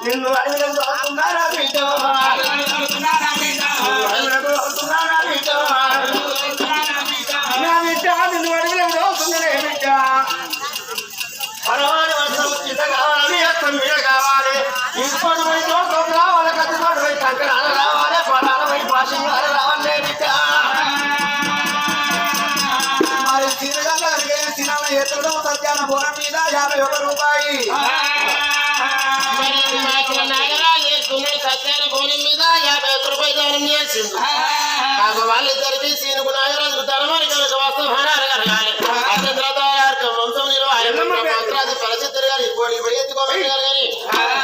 నిన్ను అడవిలకు వస్తున్నారా బిడ్డ? నా బిడ్డ నిన్ను అడవిలకు వస్తుందనే బిడ్డ? వర్షం కావాలి మీద కావాలి. ఇంకోటి పోయి రావాలి పోయి కంకరాలు రావాలి పోయి రావాలి బిడ్డ. మరి తిరగంగా సినిమా సత్యాన మీద యాభై ఒక రూపాయి. మరి నాకు నాగరాజు చేసుకున్నాడు సత్యాన భోజనం మీద యాభై ఒక్క రూపాయలు దానం చేసింది నాకు వాళ్ళిద్దరికి సీనుకు నాగరాజుకు ధనమని కనుక వస్తు హనాలు కలగాలి అచంద్రతాయార్క వంశం నిలవాలి మంత్రాది పరిస్థితులు కానీ కోడి పడి ఎత్తుకోవాలి కానీ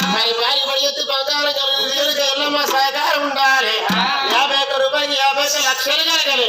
మరి భార్య పడి ఎత్తు బంగారం కలిగి ఎల్లమ్మ సహకారం ఉండాలి యాభై ఒక్క రూపాయలు యాభై ఒక్క లక్షలు కలగాలి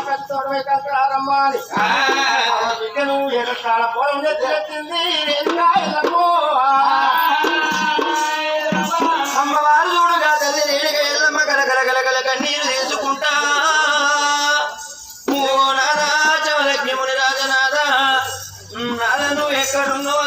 పెద్దతోడు పోయి కంకరారమ్మా బిడ్డను అమ్మవారు చూడగా తల్లి రేణుక ఎల్లమ్మ కలకల కలకల కన్నీరు తీసుకుంటా. ఓ నాదా చవలజ్ఞ ముని రాజనాథ. నాద నువ్వు ఎక్కడున్నో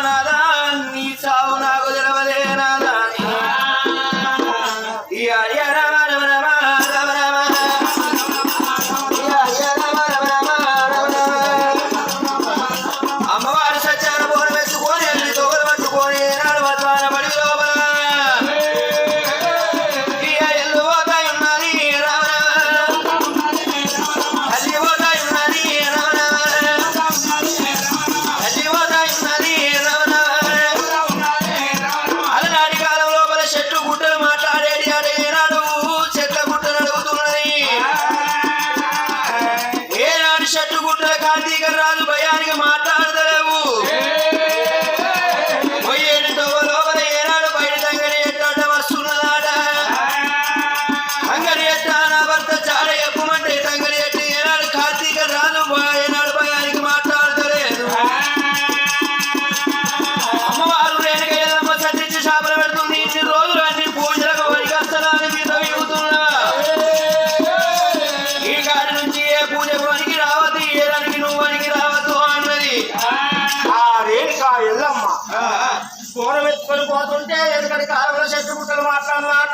చెట్టు ముట్టలు మాట్లాడినాట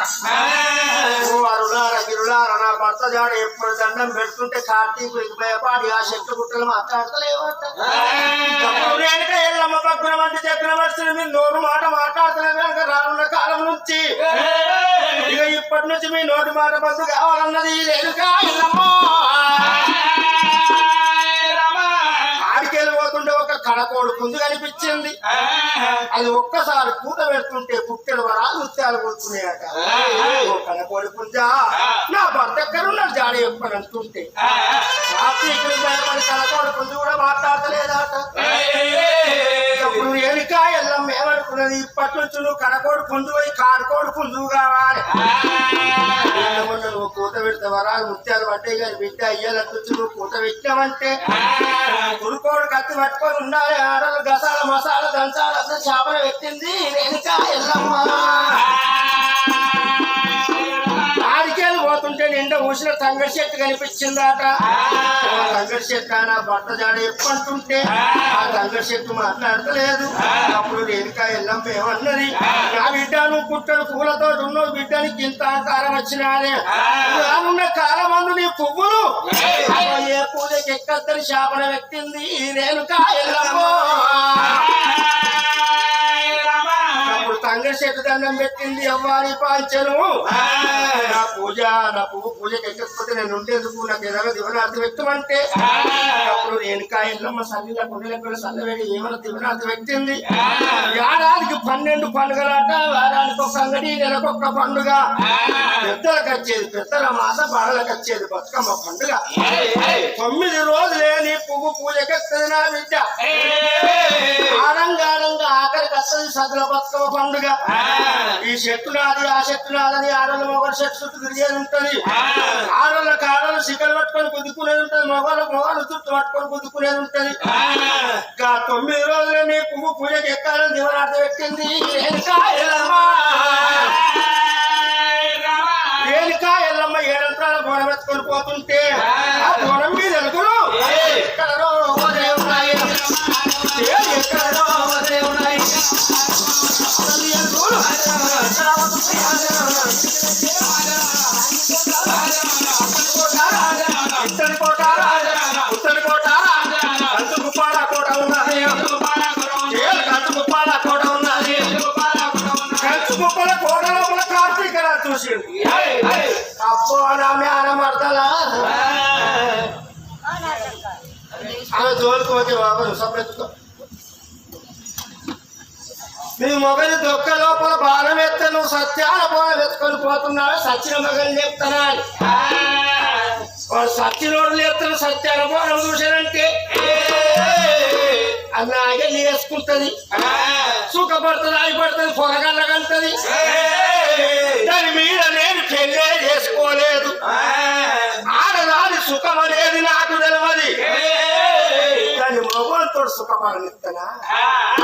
ఓ అరుణార గిరులార నా భర్త జాడ ఎప్పుడు దండం పెడుతుంటే కార్తీకుడికి భయపాడి ఆ ముట్టలు మాట్లాడతలేవట. ఎల్లమ్మ పక్కన వంటి చెప్పిన వర్షం మీ నోరు మాట మాట్లాడుతున్నారు కనుక రానున్న కాలం నుంచి. ఇక ఇప్పటి నుంచి మీ నోటి మాట బంధు కావాలన్నది రేణుకా ఎల్లమ్మ. కడకోడు పుంజు కనిపించింది. అది ఒక్కసారి పూత పెడుతుంటే పుట్టెడు వరాలు ముత్యాలు కూర్చున్నాయట ఓ కడకోడి పుంజ నా భర్త ఎక్కడున్న జాడి ఎప్పుడు అంటుంటే. ఇక్కడ భయపడి కడకోడి పుంజు కూడా మాట్లాడతలేదట. అప్పుడు ఎలుక ఎల్లం ఏమనుకున్నది ఇప్పటి నుంచి నువ్వు కడకోడు పుంజు పోయి కాడుకోడు పుంజు కావాలి నువ్వు పూత పెడితే వరాలు ముత్యాలు పట్టే కానీ బిడ్డ అయ్యేటట్టు నువ్వు పూత పెట్టావంటే గురుకోడు కత్తి పట్టుకొని ఉండాలి. ఆడలు గసాల మసాల దంచాలు అసలు చేపలు పెట్టింది. రేణుక ఎల్లమ్మ. పోతుంటే నిండా ఊసిన తంగడి చెట్టు కనిపించిందట. తంగడి చెట్టు భర్త జాడ ఎప్పంటుంటే ఆ. తంగడి చెట్టు మాట్లాడతలేదు. అప్పుడు రేణుకా ఎల్లమ్మ ఏమన్నది నా బిడ్డ నువ్వు పుట్టడు పూలతో ఉన్నావు బిడ్డనికి ఇంత అంకారం వచ్చినాదే రానున్న కాలమందు నీ పువ్వులు. ఏ. పూజకి ఎక్కద్దని శాపన వ్యక్తింది రేణుకా ఎల్లమ్మ. చెట్టు దండం పెట్టింది అవ్వాలి పాంచను నా పూజ నా పువ్వు పూజకి ఎక్కకపోతే నేను ఉండేందుకు నాకు ఏదైనా దివనార్థి వ్యక్తమంటే అప్పుడు రేణుకా ఎల్లమ్మ సల్లిల కొండల సల్లవేడి ఏమైనా దివనార్థి వ్యక్తింది ఏడాదికి పన్నెండు పండుగలాట వారానికి ఒక అంగడి నెలకొక పండుగ. పెద్దలకు వచ్చేది పెద్దల మాస బాడలకు వచ్చేది బతుకమ్మ పండుగ. తొమ్మిది రోజులే నీ పువ్వు పూజకెత్తది నా బిడ్డ. ఆడంగాడంగా ఆఖరికి వస్తుంది సదుల బతుకమ్మ పండుగ. ఈ చెట్టు నాది ఆ నాదని ఆడల మొగలు చుట్టూ తిరిగేది ఉంటది. ఆడల కాడలు శిఖలు పట్టుకొని గుద్దుకునేది ఉంటది మొగలు మొగలు చుట్టూ పట్టుకొని గుద్దుకునేది ఉంటది. ఇంకా తొమ్మిది రోజులే నీ పువ్వు పూజకి ఎక్కాలని దివనార్థ పెట్టింది. రేణుకా ఎల్లమ్మ ఏడంత్రాల బోనం ఎత్తుకొని పోతుంటే ఆ. బోనం మీద ఎలుగులు. ఆమె జోలుకోకే బాబు సపరెత్తుకో నీ మొగలి దొక్క లోపల బాణం ఎత్తే నువ్వు సత్యాల బాణం ఎత్తుకొని పోతున్నావు? సచిన మగని చెప్తానా? వాడు సచ్చినోడు సత్యాల సత్యాన బాణం చూశానంటే అలాగే వేసుకుంటది. సుఖపడుతుంది ఆగిపడుతుంది పొరగల్లగంటది మొగలతో సుఖపడనిత్తనా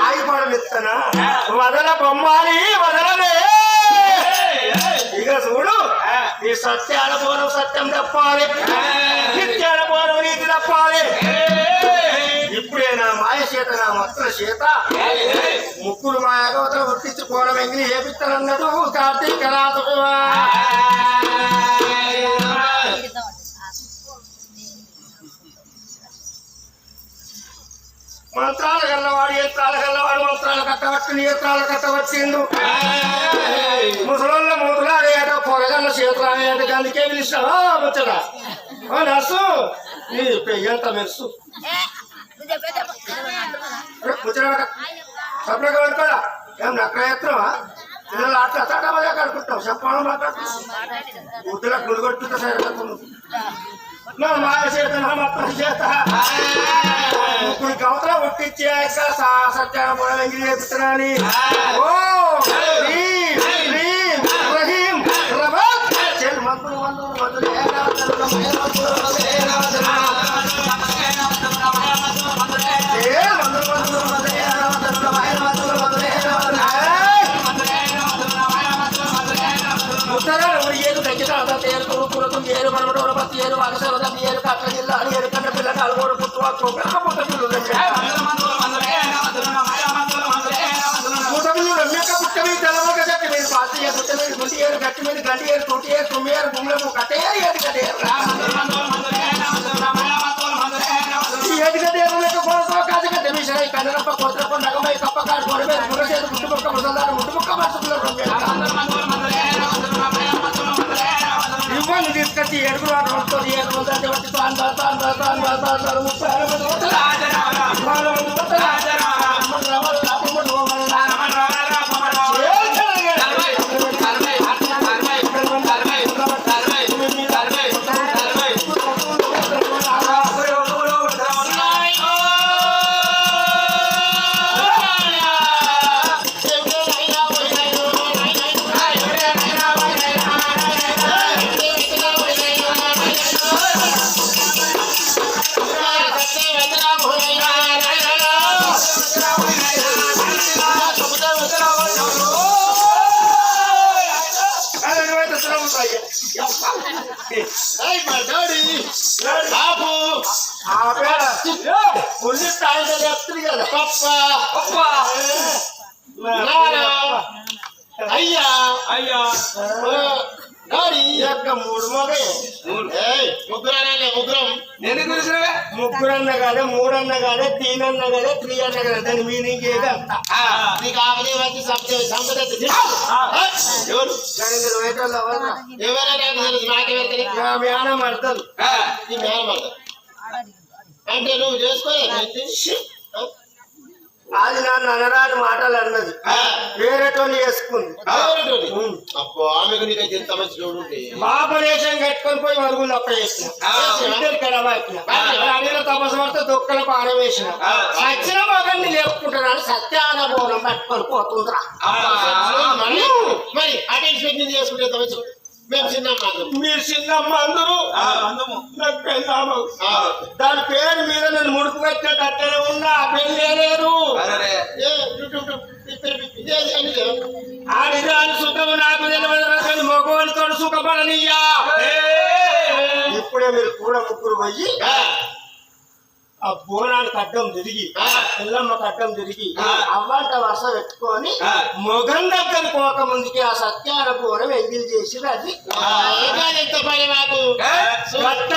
ఆగిపడనిత్తనా వదల బొమ్మాలి వదలవే ఇక చూడు ఈ సత్యాల పూర్వం సత్యం తప్పాలి. నిత్యాల పూర్వం నీతి తప్పాలి. ఇప్పుడే నా మాయ చేత నా మొత్తం చేత ముక్కులు మాయగవత వర్తించి పోవడం ఎంగిలి ఏపిస్తానన్నాడు కార్తీక రాజు మంత్రాల గల్లవాడు యంత్రాల గల్లవాడు మంత్రాల కట్టవచ్చిండు యంత్రాల కట్టవచ్చిండు ముసలోళ్ళ మూతులాడే ఏటో పొరగల్ల చేతులాడే ఏట అందుకే పిలిచినా ముచ్చట నర్సు నీ ఎంత మెరుసు. ముచ్చట పెట్టుకోడా ఏం ఎత్తున్నావా పిల్లలు అట్లా తట మజా కడుకుంటావు చెప్పడం మాట్లాడుతున్నావు. ముద్దులకు గుడిగొట్టుకుంటా సరిపోతుంది. నా మాయ చేత నా మొత్తం చేత ఇప్పుడు కవతల ఒట్టించి సత్యాన పొడ వెంగిలి చేస్తున్నాని ఓ భీమ్, భీమ్, రహీం, రబాత్. చెల్ మంత్రులు మంత్రులు మంత్రులు ఇవ్వండి తీసుకొచ్చి ఏడుగురు రోడ్తో ఏడు వందల వచ్చి తాను కదా పప్ప. నాన్న అయ్యా. అయ్యా. యొక్క మూడు మొగే ముగ్గురాలే ముగ్గురం. ఎందుకు పిలిచినవే ముగ్గురన్న కాదే మూడన్న కాదే తీనన్న కాదే త్రీ అన్న కదా దాని మీనింగ్ ఏది అంత నీకు ఆపదే వచ్చి సంపద సంపద ఎవరు? ఎవరైనా నాకు తెలుసు నా మేన అంటే నువ్వు చేసుకోలేదు అది నా ననరాని మాటలు అన్నది. వేరేటోళ్ళు చేసుకుంది. ఆమెకు నీకైతే ఎంత మంచి చూడు ఉంటే ఆపరేషన్ కట్టుకొని పోయి మరుగులు అప్ప చేసిన. ఇద్దరు కడబాకిన తపస్సు పడితే దొక్కల పానం వేసిన సచ్చిన మగన్ని లేపుకుంటున్నాను సత్యానుభవం పట్టుకొని పోతుందిరా. మరి అటెన్షన్ చేసుకుంటే ఎంత మంచి మేము చిన్న మీరు చిన్నమ్మ అందరూ? అందము. నాకు పెళ్ళాము దాని పేరు మీద నేను ముడుపు పెట్టినట్టు అట్టనే ఉన్నా పెళ్ళే లేదు. ఆడిదాని సుఖము నాకు తెలియదు మగవాళ్ళతో సుఖపడనియ్యా ఇప్పుడే మీరు కూడా ముగ్గురు పోయి ఆ బోనానికి అడ్డం తిరిగి పిల్లమ్మకి అడ్డం తిరిగి అవ్వంట వరుస పెట్టుకొని మొగం దగ్గర పోక ముందుకి ఆ సత్యానుభవం ఎంగిల్ చేసి అది. ఎంత పని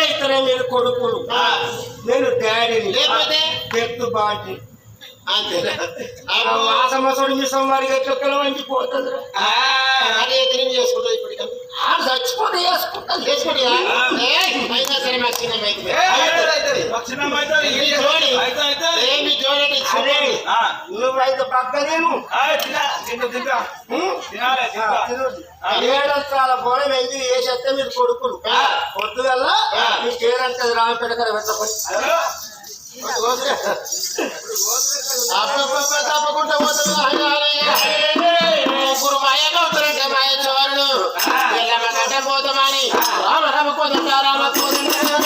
ఇతరే మీరు కొడుకులు. నేను డాడీని. లేకపోతే? బాటి ఆ మాసమసడు మిసం వారికి ఎట్లొక్కల వంటి పోతుంది. అదే తిరిగి చేసుకుంటా ఇప్పటికీ. ఆ చచ్చిపోతే చేసుకుంటాను చేసుకుంటా. అయినా సరే మాకు చిన్న మైకి మీ జోడి? ఏ మీ జోడి అంటే అదే చిన్నది. నువ్వైతే పక్కనేను ఏడంతాల పోన వెంగి వేసేస్తే మీరు కొడుకులు. పొద్దుగల్లా మీకు ఏడంతది రామపేట కదా పెట్టకపోయి తప్పకుండా పోతుంది ముగ్గురు మాయగా అవుతారంటే మాయ చోరుడు ఎల్లమ్మ గడ్డ పోతామని. రామ రామ కోదండ రామ కోదండ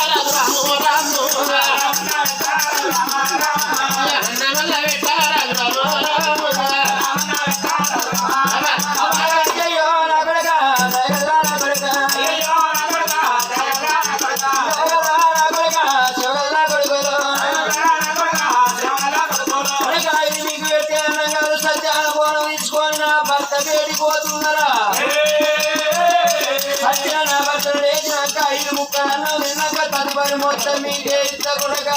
లేచినాక మొత్తం మీకే ఇస్తా కొడుక